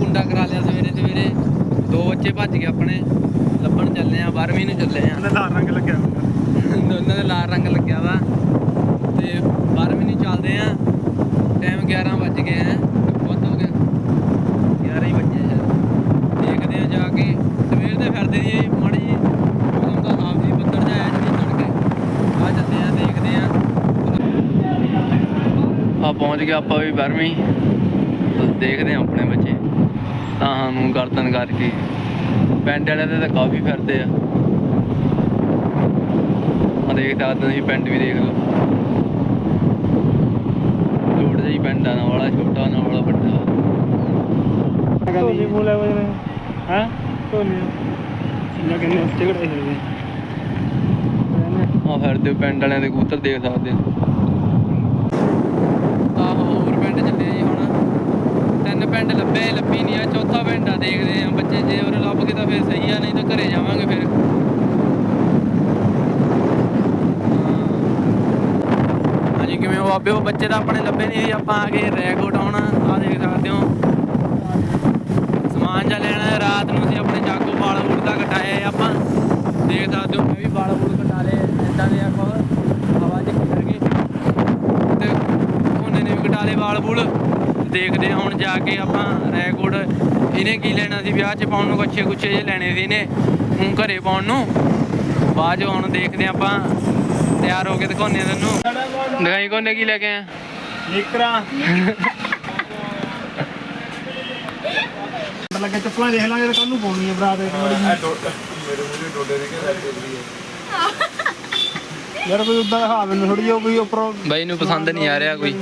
ਕੁੰਡਾ ਕਰਾ ਲਿਆ ਸਵੇਰੇ ਸਵੇਰੇ। ਦੋ ਬੱਚੇ ਭੱਜ ਗਏ ਆਪਣੇ। ਲੱਭਣ ਚੱਲੇ ਆ 12ਵੀਂ ਨੂੰ ਚੱਲੇ ਆ। ਉਹਨੇ ਲਾਲ ਰੰਗ ਲੱਗਿਆ ਦੋਨਾਂ ਦੇ ਲਾਲ ਰੰਗ ਲੱਗਿਆ ਵਾ। ਤੇ 12ਵੀਂ ਨੂੰ ਚੱਲਦੇ ਆ। ਟਾਈਮ 11 ਵੱਜ ਗਏ ਆ। ਬਹੁਤ ਹੋ ਗਿਆ। 11 ਹੀ ਵੱਜੇ ਸ਼ਾਇਦ ਦੇਖਦੇ ਆ ਜਾ ਕੇ। ਸਵੇਰ ਦੇ ਫਿਰਦੇ ਦੀ ਮਾੜੀ ਜੀ ਮੌਸਮ ਦਾ ਹਾਲ ਜੀ ਬੱਦਲ ਜਿਹਾ ਆਇਆ ਜੀ ਚੜ ਕੇ। ਆ ਚੱਲਦੇ ਆ ਦੇਖਦੇ ਆ। ਆ ਪਹੁੰਚ ਗਿਆ ਆਪਾਂ ਵੀ 12ਵੀਂ ਬਸ ਦੇਖਦੇ ਆ ਆਪਣੇ ਤਾਂ ਨੂੰ ਗਰਦਨ ਕਰਕੇ। ਪਿੰਡ ਵਾਲਿਆਂ ਦੇ ਤਾਂ ਕਾਫੀ ਫਿਰਦੇ ਆ। ਆ ਦੇਖ ਸਕਦੇ ਹੋ ਤੁਸੀਂ ਪਿੰਡ ਵੀ ਦੇਖ ਲਓ। ਲੋੜ ਜਿਹੀ ਪਿੰਡ ਆ ਨਾ ਵਾਲਾ ਛੋਟਾ ਨਾ ਵਾਲਾ ਵੱਡਾ ਵਜਨੇ ਹੈ? ਢੋਲੀ ਇਹਨਾਂ ਕਹਿੰਦੇ ਉੱਤੇ ਘੜਾਈ ਹੋਈ ਆ ਫਿਰਦੇ ਪਿੰਡ ਵਾਲਿਆਂ ਦੇ ਕਬੂਤਰ ਦੇਖ ਸਕਦੇ ਹੋ। ਆਹੋ ਹੋਰ ਪਿੰਡ ਚੱਲੇ ਆ ਜੀ ਹੁਣ। ਤਿੰਨ ਪਿੰਡ ਲੱਭੇ, ਲੱਭੀ ਨਹੀਂ ਆ। ਚੌਥਾ ਪਿੰਡ ਆ, ਦੇਖਦੇ ਆ। ਬੱਚੇ ਜੇ ਉਹ ਲੱਭ ਕੇ ਤਾਂ ਫਿਰ ਸਹੀ ਆ, ਨਹੀਂ ਤਾਂ ਘਰੇ ਜਾਵਾਂਗੇ ਫਿਰ। ਹਾਂਜੀ, ਕਿਵੇਂ ਹੋ ਬਾਬੇ ਉਹ ਬੱਚੇ ਤਾਂ ਆਪਣੇ ਲੱਭੇ ਨਹੀਂ ਆਪਾਂ ਆ ਗਏ ਰੈਕੋਟ ਹੁਣ ਆ ਦੇਖ ਸਕਦੇ ਹੋ। ਸਮਾਨ ਜਾ ਲੈਣਾ ਰਾਤ ਨੂੰ ਅਸੀਂ ਆਪਣੇ ਜਾਗੋ ਵਾਲ ਵੂਲ ਦਾ ਕਟਾਏ ਆਪਾਂ। ਦੇਖ ਸਕਦੇ ਹੋ, ਮੈਂ ਵੀ ਵਾਲ ਵੂਲ ਕਟਾ ਲਏ ਇਦਾਂ ਦੇ ਆ ਹਵਾ 'ਚ ਖਿਲਰ ਗਏ। ਤੇ ਉਹਨੇ ਨੇ ਵੀ ਕਟਾ ਲਏ ਵਾਲ ਵੂਲ ਦੇਖਦੇ ਹਾਂ ਹੁਣ ਜਾ ਕੇ ਆਪਾਂ ਰੈਕੋਟ ਇਹਨੇ ਕੀ ਲੈਣਾ ਸੀ ਵਿਆਹ 'ਚ ਪਾਉਣ ਨੂੰ ਕੱਛੇ ਕੁੱਛੇ ਜੇ ਲੈਣੇ ਸੀ ਇਹਨੇ ਹੁਣ ਘਰੇ ਪਾਉਣ ਨੂੰ। ਬਾਅਦ ਹੁਣ ਦੇਖਦੇ ਹਾਂ ਆਪਾਂ ਤਿਆਰ ਹੋ ਕੇ ਦਿਖਾਉਂਦੇ ਆ ਤੈਨੂੰ। ਦਿਖਾਈ ਕੋਨੇ ਕੀ ਲੈ ਕੇ ਆਇਆ? ਨਿਕਰਾਂ। ਲੱਗੇ ਚੱਪਲਾਂ ਦੇਖ ਲਾਂਗੇ ਕੱਲ ਨੂੰ ਪਾਉਣੀ ਹੈ ਬਰਾਤ ਇੱਕ ਵਾਰੀ। ਮੇਰੇ ਮੂਹਰੇ ਡੋਡੇ ਦੇ ਕੇ ਰੱਖ ਦੇ ਯਾਰ ਕੋਈ ਉਦਾਂ ਮੈਨੂੰ ਥੋੜੀ ਜਿਹੀ ਕੋਈ ਉੱਪਰੋਂ ਬਾਈ ਨੂੰ ਪਸੰਦ ਨਹੀਂ ਆ ਰਿਹਾ ਕੋਈ।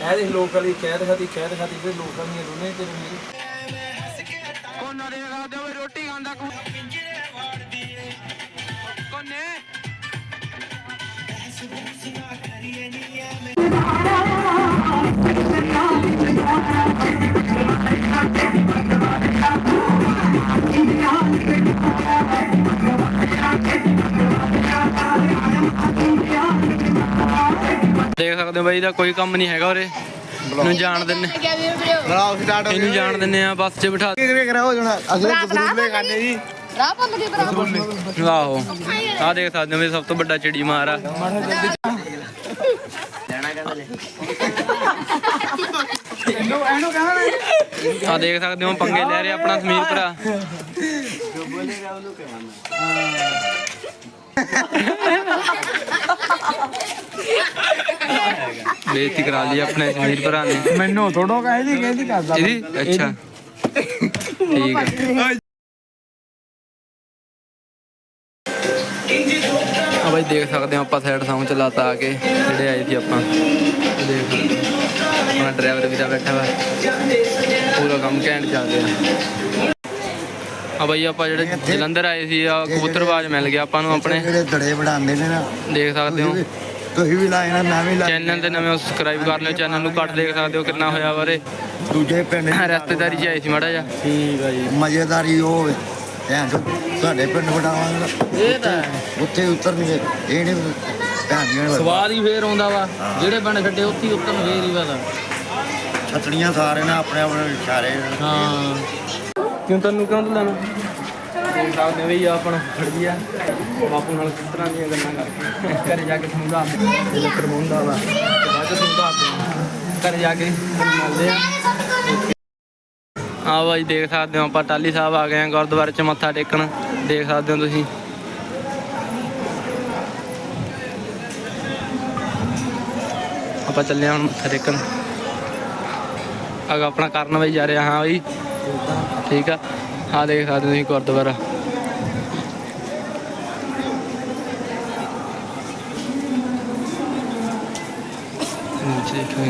ਇਹ ਦੇਖ ਲੋਕ ਵਾਲੀ ਕਹਿ ਦਿਖਾਤੀ ਕਹਿ ਦਿਖਾਤੀ ਤੇ ਲੋਕਾਂ ਦੀਆਂ ਦੋਨੇ ਤੇਰੇ ਮੇਰੇ ਕੋਨਾ ਦੇ ਰੋਟੀ ਖਾਂਦਾ ਕੋ ਕੋਨੇ। ਦੇਖ ਸਕਦੇ ਹੋ ਬਾਈ ਦਾ ਕੋਈ ਕੰਮ ਨਹੀਂ ਹੈਗਾ ਉਰੇ। ਇਹਨੂੰ ਜਾਣ ਦਿੰਨੇ ਬਰਾਓ ਸਟਾਰਟ ਇਹਨੂੰ ਜਾਣ ਦਿੰਨੇ ਆ ਬੱਸ 'ਚ ਬਿਠਾ ਕਿਵੇਂ ਕਰਾ ਹੋ ਜਾਣਾ ਅਗਲੇ ਬਦਲੂਲੇ ਖਾਣੇ ਜੀ। ਰਾਹ ਬੰਦ ਕੀ ਕਰਾਂ ਆਹੋ। ਆ ਦੇਖ ਸਕਦੇ ਹੋ ਵੀ ਸਭ ਤੋਂ ਵੱਡਾ ਚਿੜੀ ਮਾਰ ਆ। ਆ ਦੇਖ ਸਕਦੇ ਹੋ ਪੰਗੇ ਲੈ ਰਿਹਾ ਆਪਣਾ ਸਮੀਰ ਭਰਾ। ਬੇਇੱਜ਼ਤੀ ਕਰਾ ਲਈ ਆਪਣੇ ਸਮੀਰ ਭਰਾ ਨੇ। ਮੈਨੂੰ ਥੋੜੋ ਕਹਿੰਦੀ ਕਹਿੰਦੀ ਕਰਦਾ ਇਹਦੀ? ਅੱਛਾ। ਠੀਕ ਹੈ। ਆ ਬਾਈ ਦੇਖ ਸਕਦੇ ਹੋ ਆਪਾਂ ਸਾਈਡ ਸਾਊਂ ਚਲਾਤਾ ਆ ਕੇ ਜਿਹੜੇ ਆਏ ਸੀ ਆਪਾਂ। ਦੇਖ। ਆਪਣਾ ਡਰਾਈਵਰ ਵੀਰਾ ਬੈਠਾ ਵਾ। ਪੂਰਾ ਕੰਮ ਘੈਂਟ ਚੱਲ ਰਿਹਾ। ਆ ਬਾਈ ਆਪਾਂ ਜਿਹੜੇ ਜਲੰਧਰ ਆਏ ਸੀ ਆ ਕਬੂਤਰਬਾਜ਼ ਮਿਲ ਗਿਆ ਆਪਾਂ ਨੂੰ ਆਪਣੇ। ਜਿਹੜੇ ਦੜੇ ਬਣਾਉਂਦੇ ਨੇ ਨਾ ਦੇਖ ਸਕਦੇ ਹੋ। ਤੁਸੀਂ ਵੀ ਲਾਏ ਨਾ ਮੈਂ ਵੀ ਲਾਏ। ਚੈਨਲ ਤੇ ਨਵੇਂ ਸਬਸਕ੍ਰਾਈਬ ਕਰ ਲਿਓ ਚੈਨਲ ਨੂੰ ਕੱਟ ਦੇਖ ਸਕਦੇ ਹੋ ਕਿੰਨਾ ਹੋਇਆ ਬਾਰੇ। ਦੂਜੇ ਪਿੰਡ ਰਸਤੇਦਾਰੀ ਚ ਆਏ ਸੀ ਮਾੜਾ ਜਿਹਾ। ਠੀਕ ਆ ਜੀ ਮਜ਼ੇਦਾਰੀ ਉਹ ਹੋਵੇ। ਭੈਣ ਚੋ ਤੁਹਾਡੇ ਪਿੰਡ ਵਡਾਵਾਂਗੇ। ਇਹ ਤਾਂ ਉੱਥੇ ਉਤਰਨਗੇ। ਇਹ ਨਹੀਂ ਭੈਣ ਦੀਆਂ ਸਵਾਦ ਹੀ ਫੇਰ ਆਉਂਦਾ ਵਾ। ਜਿਹੜੇ ਪਿੰਡ ਛੱਡੇ ਉੱਥੇ ਹੀ ਉੱਤਰ ਫੇਰ ਹੀ ਵਾਦਾ ਛਤਰੀਆਂ ਸਾਰੇ ਨੇ ਆਪਣੇ ਆਪਣੇ ਇਸ਼ਾਰੇ ਹਾਂ। ਕਿਉਂ ਤੈਨੂੰ ਕਿਉਂ ਲੈਣਾ? ਦੇਖ ਸਕਦੇ ਹੋ ਵੀ ਆ ਆਪਣਾ ਫੜੀ ਆ ਬਾਪੂ ਨਾਲ ਕਿਸ ਤਰ੍ਹਾਂ ਦੀਆਂ ਗੱਲਾਂ ਕਰਕੇ ਘਰੇ ਜਾ ਕੇ ਸਮਝਾ ਦੇ ਲੱਕੜ ਮੁੰਡਾ ਵਾ ਤੇ ਬਾਅਦ ਚ ਸਮਝਾ ਦੇ ਘਰੇ ਜਾ ਕੇ ਮਿਲਦੇ ਆ। ਆ ਬਾਈ ਦੇਖ ਸਕਦੇ ਹੋ ਆਪਾਂ ਟਾਲੀ ਸਾਹਿਬ ਆ ਗਏ ਆ ਗੁਰਦੁਆਰੇ ਚ ਮੱਥਾ ਟੇਕਣ। ਦੇਖ ਸਕਦੇ ਹੋ ਤੁਸੀਂ। ਆਪਾਂ ਚੱਲੇ ਹਾਂ ਹੁਣ ਮੱਥਾ ਟੇਕਣ। ਅਗਾ ਆਪਣਾ ਕਰਨ ਬਈ ਜਾ ਰਿਹਾ ਹਾਂ ਬਈ। ਠੀਕ ਆ। ਆ ਦੇਖ ਸਕਦੇ ਤੁਸੀਂ ਗੁਰਦੁਆਰਾ। ਨੀਚੇ ਦੇਖੋ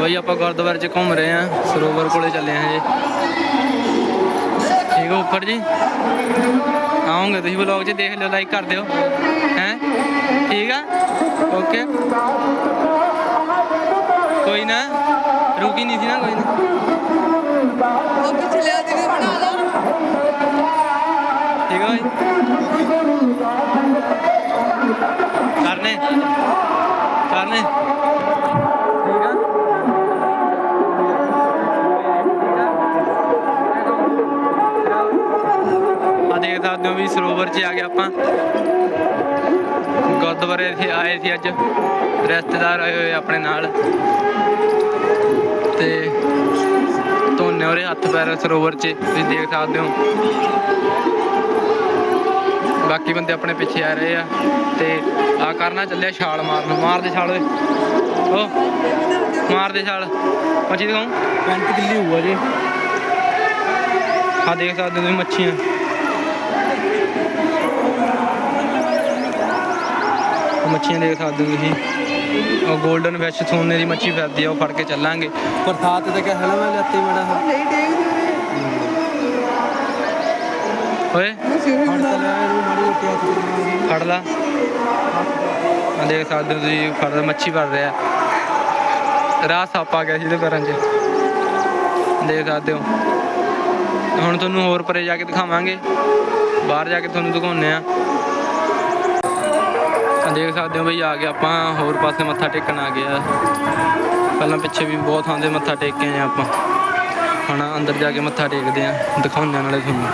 ਬਈ, ਆਪਾਂ ਗੁਰਦੁਆਰੇ 'ਚ ਘੁੰਮ ਰਹੇ ਆ ਸਰੋਵਰ ਕੋਲੇ ਚੱਲੇ ਆ ਜੀ ਠੀਕ ਹੋ ਉੱਪਰ ਜੀ? ਆਉਂਗੇ ਤੁਸੀਂ ਵਲੌਗ 'ਚ ਦੇਖ ਲਿਓ ਲਾਈਕ ਕਰ ਦਿਓ ਹੈ? ਠੀਕ ਆ? ਓਕੇ ਕੋਈ ਨਾ ਰੁਕੀ ਨਹੀਂ ਸੀ ਨਾ ਕੋਈ ਨਾ। ਉਹ ਪਿਛਲੇ ਦਿਨ ਬਣਾ ਲਾ। ਠੀਕ ਆ ਕਰਨੇ ਕਰਨੇ। ਸਰੋਵਰ 'ਚ ਆ ਗਏ ਆਪਾਂ। ਗੁਰਦੁਆਰੇ ਇੱਥੇ ਆਏ ਸੀ ਅੱਜ। ਰਿਸ਼ਤੇਦਾਰ ਆਏ ਹੋਏ ਆਪਣੇ ਨਾਲ। ਤੇ ਧੋਨੇ ਉਹਦੇ ਹੱਥ ਪੈਰ ਸਰੋਵਰ 'ਚ ਤੁਸੀਂ ਦੇਖ ਸਕਦੇ ਹੋ। ਬਾਕੀ ਬੰਦੇ ਆਪਣੇ ਪਿੱਛੇ ਆ ਰਹੇ ਆ। ਤੇ ਆ ਕਰਨਾ ਚੱਲਿਆ ਛਾਲ ਮਾਰਨ। ਮਾਰ ਦੇ ਛਾਲ ਓਏ। ਓ ਮਾਰ ਦੇ ਛਾਲ। ਮੱਛੀ ਦਿਖਾਉਂ 35 ਕਿੱਲੀ ਹੋਊਗਾ ਜੀ। ਆ ਦੇਖ ਸਕਦੇ ਹੋ ਤੁਸੀਂ ਮੱਛੀਆਂ। ਉਹ ਮੱਛੀਆਂ ਦੇਖ ਸਕਦੇ ਹੋ ਤੁਸੀਂ। ਉਹ 골ਡਨ ਫਿਸ਼ ਸੋਨੇ ਦੀ ਮੱਛੀ ਫਿਰਦੀ ਆ ਉਹ ਫੜ ਕੇ ਚੱਲਾਂਗੇ। ਪ੍ਰਸਾਦ ਤੇ ਕਿਹਾ ਹਲਾ ਮੈਂ ਲੱਤੀ ਮੜਾ ਓਏ ਮਾੜੀ ਉੱਤੇ ਹੱਥ ਫੜ ਲਾ। ਆ ਦੇਖ ਸਕਦੇ ਹੋ ਤੁਸੀਂ ਫੜ ਮੱਛੀ ਫੜ ਰਿਹਾ। ਰਾਹ ਸੱਪ ਆ ਗਿਆ ਸੀ ਇਹਦੇ ਪੈਰਾਂ 'ਚ। ਦੇਖ ਸਕਦੇ ਹੋ। ਹੁਣ ਤੁਹਾਨੂੰ ਹੋਰ ਪਰੇ ਜਾ ਕੇ ਦਿਖਾਵਾਂਗੇ। ਬਾਹਰ ਜਾ ਕੇ ਤੁਹਾਨੂੰ ਦਿਖਾਉਂਦੇ ਆ ਆ ਦੇਖ ਸਕਦੇ ਹੋ ਬਈ ਆ ਕੇ ਆਪਾਂ ਹੋਰ ਪਾਸੇ ਮੱਥਾ ਟੇਕਣ ਆ ਗਿਆ ਪਹਿਲਾਂ ਪਿੱਛੇ ਵੀ ਬਹੁਤ ਥਾਂ ਤੇ ਮੱਥਾ ਟੇਕੇ ਆ ਆਪਾਂ। ਹੁਣ ਅੰਦਰ ਜਾ ਕੇ ਮੱਥਾ ਟੇਕਦੇ ਆ ਦਿਖਾਉਂਦੇ ਆ ਨਾਲੇ ਤੁਹਾਨੂੰ।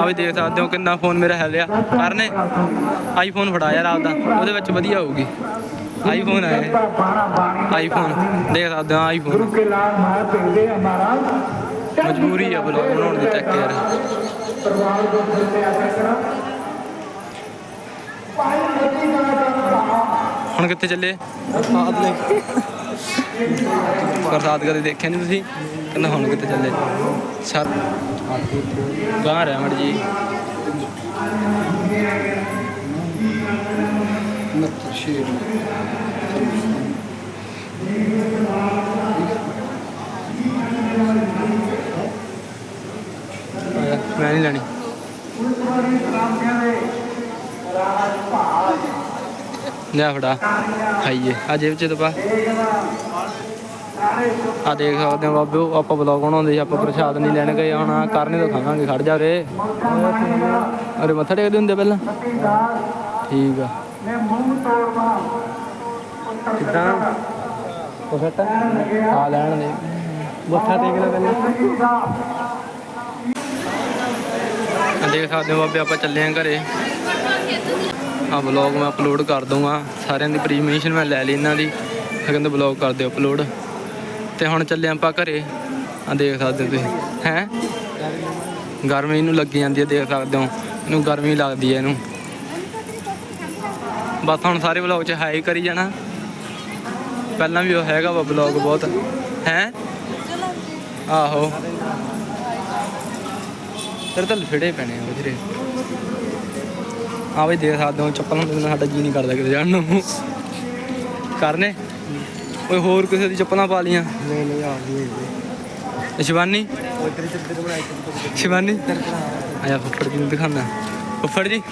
ਆ ਵੀ ਦੇਖ ਸਕਦੇ ਹੋ ਕਿੰਨਾ ਫੋਨ ਮੇਰਾ ਹਿੱਲਿਆ ਕਰਨੇ ਆਈਫੋਨ ਫੜਾਇਆ ਰਾਤ ਦਾ ਉਹਦੇ ਵਿੱਚ ਵਧੀਆ ਹੋਊਗੀ। ਆਈਫੋਨ ਹੈ ਆਈਫੋਨ ਦੇਖ ਸਕਦੇ ਹੋ ਆਈਫੋਨ ਮਜਬੂਰੀ ਆ ਬਲੌਗ ਬਣਾਉਣ ਦੀ ਤੱਕ ਯਾਰ। ਹੁਣ ਕਿੱਥੇ ਚੱਲੇ? ਪ੍ਰਸਾਦ ਲੈ ਪ੍ਰਸਾਦ ਕਦੇ ਦੇਖਿਆ ਨਹੀਂ ਤੁਸੀਂ? ਕਹਿੰਦਾ ਹੁਣ ਕਿੱਥੇ ਚੱਲੇ? ਸਰ ਗਾਂ ਰਹਿ ਮੜ ਜੀ ਨੱਤ ਸ਼ੇਰ ਆਇਆ, ਮੈਂ ਨਹੀਂ ਲੈਣੀ ਲੈ ਫੜਾ। ਖਾਈਏ। ਆ ਜੇਬ ਚ ਦਬਾ ਆ ਦੇਖ ਸਕਦੇ ਹੋ ਬਾਬਿਓ ਆਪਾਂ ਬਲੌਗ ਬਣਾਉਂਦੇ ਆਪਾਂ ਪ੍ਰਸ਼ਾਦ ਨਹੀਂ ਲੈਣ ਗਏ। ਹੁਣ ਆਹ ਕਰਨੇ ਤਾਂ ਖਾਵਾਂਗੇ ਖੜ ਜਾ ਰੇ ਅਰੇ ਮੱਥਾ ਟੇਕਦੇ ਹੁੰਦੇ ਪਹਿਲਾਂ? ਠੀਕ ਆ। ਕਿੱਦਾਂ? ਉਹ ਸੱਟ ਆ ਲੈਣ ਦੇ। ਮੱਥਾ ਟੇਕ ਲੈ ਪਹਿਲਾਂ। ਦੇਖ ਸਕਦੇ ਹੋ ਬਾਬੇ, ਆਪਾਂ ਚੱਲੇ ਆਂ ਘਰੇ। ਆ ਵਲੌਗ ਮੈਂ ਅਪਲੋਡ ਕਰ ਦੂੰਗਾ ਸਾਰਿਆਂ ਦੀ ਪਰਮਿਸ਼ਨ ਮੈਂ ਲੈ ਲਈ ਇਹਨਾਂ ਦੀ। ਕਹਿੰਦੇ ਵਲੌਗ ਕਰ ਦਿਓ ਅਪਲੋਡ ਤੇ ਹੁਣ ਚੱਲੇ ਆਪਾਂ ਘਰੇ। ਆ ਦੇਖ ਸਕਦੇ ਹੋ ਤੁਸੀਂ। ਹੈ? ਗਰਮੀ ਇਹਨੂੰ ਲੱਗੀ ਜਾਂਦੀ ਹੈ ਦੇਖ ਸਕਦੇ ਹੋ। ਇਹਨੂੰ ਗਰਮੀ ਲੱਗਦੀ ਹੈ ਇਹਨੂੰ। ਬਸ ਹੁਣ ਸਾਰੇ ਵਲੌਗ 'ਚ ਹਾਈ ਕਰੀ ਜਾਣਾ। ਪਹਿਲਾਂ ਵੀ ਉਹ ਹੈਗਾ ਵਾ ਵਲੌਗ ਬਹੁਤ। ਹੈ? ਆਹੋ। ਤੇਰੇ ਤਾਂ ਲਫੜੇ ਪੈਣੇ ਆ ਵੀਰੇ ਆ ਬਈ ਦੇਖ ਸਕਦੇ ਹੋ ਚੱਪਲਾਂ ਦੇ ਬਿਨਾਂ ਸਾਡਾ ਜੀ ਨਹੀਂ ਕਰਦਾ ਕਿਤੇ ਜਾਣ ਨੂੰ। ਕਰਨੇ? ਓਏ ਹੋਰ ਕਿਸੇ ਦੀ ਚੱਪਲਾਂ ਪਾ ਲੀਆਂ ਨਹੀਂ ਨਹੀਂ ਆ ਗਈ ਇਹ ਸ਼ਿਵਾਨੀ? ਸ਼ਿਵਾਨੀ? ਆਇਆ ਫੁੱਫੜ ਜੀ ਨੂੰ ਦਿਖਾਣਾ ਫੁੱਫੜ ਜੀ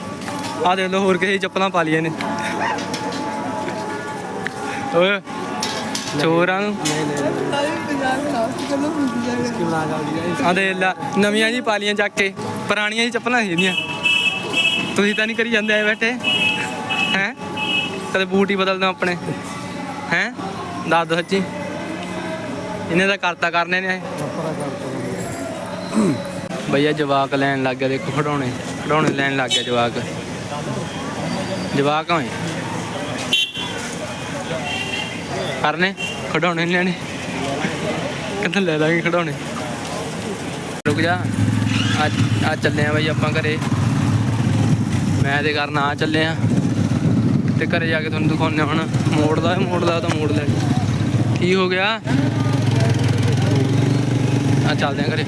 ਆ ਦੇਖ ਲਓ ਹੋਰ ਕਿਸੇ ਦੀ ਚੱਪਲਾਂ ਪਾ ਲੀਆਂ ਨੇ। ਓਏ ਚੋਰਾਂ ਨੂੰ। ਆ। ਦੇ ਲੈ ਨਵੀਆਂ ਜੀ ਪਾ ਲੀਆਂ ਚੱਕ ਕੇ ਪੁਰਾਣੀਆਂ ਜੀ ਚੱਪਲਾਂ ਸੀ ਇਹਦੀਆਂ। ਤੁਸੀਂ ਤਾਂ ਨਹੀਂ ਕਰੀ ਜਾਂਦੇ ਆਏ ਬੈਠੇ? ਹੈ? ਕਦੇ ਬੂਟ ਹੀ ਬਦਲ ਦੋ ਆਪਣੇ? ਹੈ? ਦੱਸ ਦੋ ਸੱਚੀ। ਇਹਨੇ ਤਾਂ ਕਰਤਾ ਕਰਨੇ ਨੇ ਪਰਾ ਕਰ ਭਈਆ ਜਵਾਕ ਲੈਣ ਲੱਗ ਗਿਆ, ਦੇਖੋ ਖਡਾਉਣੇ ਖਡਾਉਣੇ ਲੈਣ ਲੱਗ ਗਿਆ ਜਵਾਕ। ਜਵਾਕ ਹੋਏ। ਕਰਨੇ? ਖਡਾਉਣੇ ਨੀ ਲੈਣੇ। ਕਿੱਥੇ ਲੈ ਲਾਂਗੇ ਖਡਾਉਣੇ ਰੁਕ ਜਾ। ਅੱਜ ਆ ਚੱਲੇ ਆ ਬਈ ਆਪਾਂ ਘਰੇ। ਮੈਂ ਤੇ ਕਰਨ, ਆ ਚੱਲੇ ਆ। ਤੇ ਘਰੇ ਜਾ ਕੇ ਤੁਹਾਨੂੰ ਦਿਖਾਉਂਦੇ ਹੁਣ। ਮੋੜਦਾ ਮੋੜਦਾ ਤਾਂ ਮੋੜ ਲੈ। ਕੀ ਹੋ ਗਿਆ? ਆ ਚੱਲਦੇ ਆ ਘਰੇ।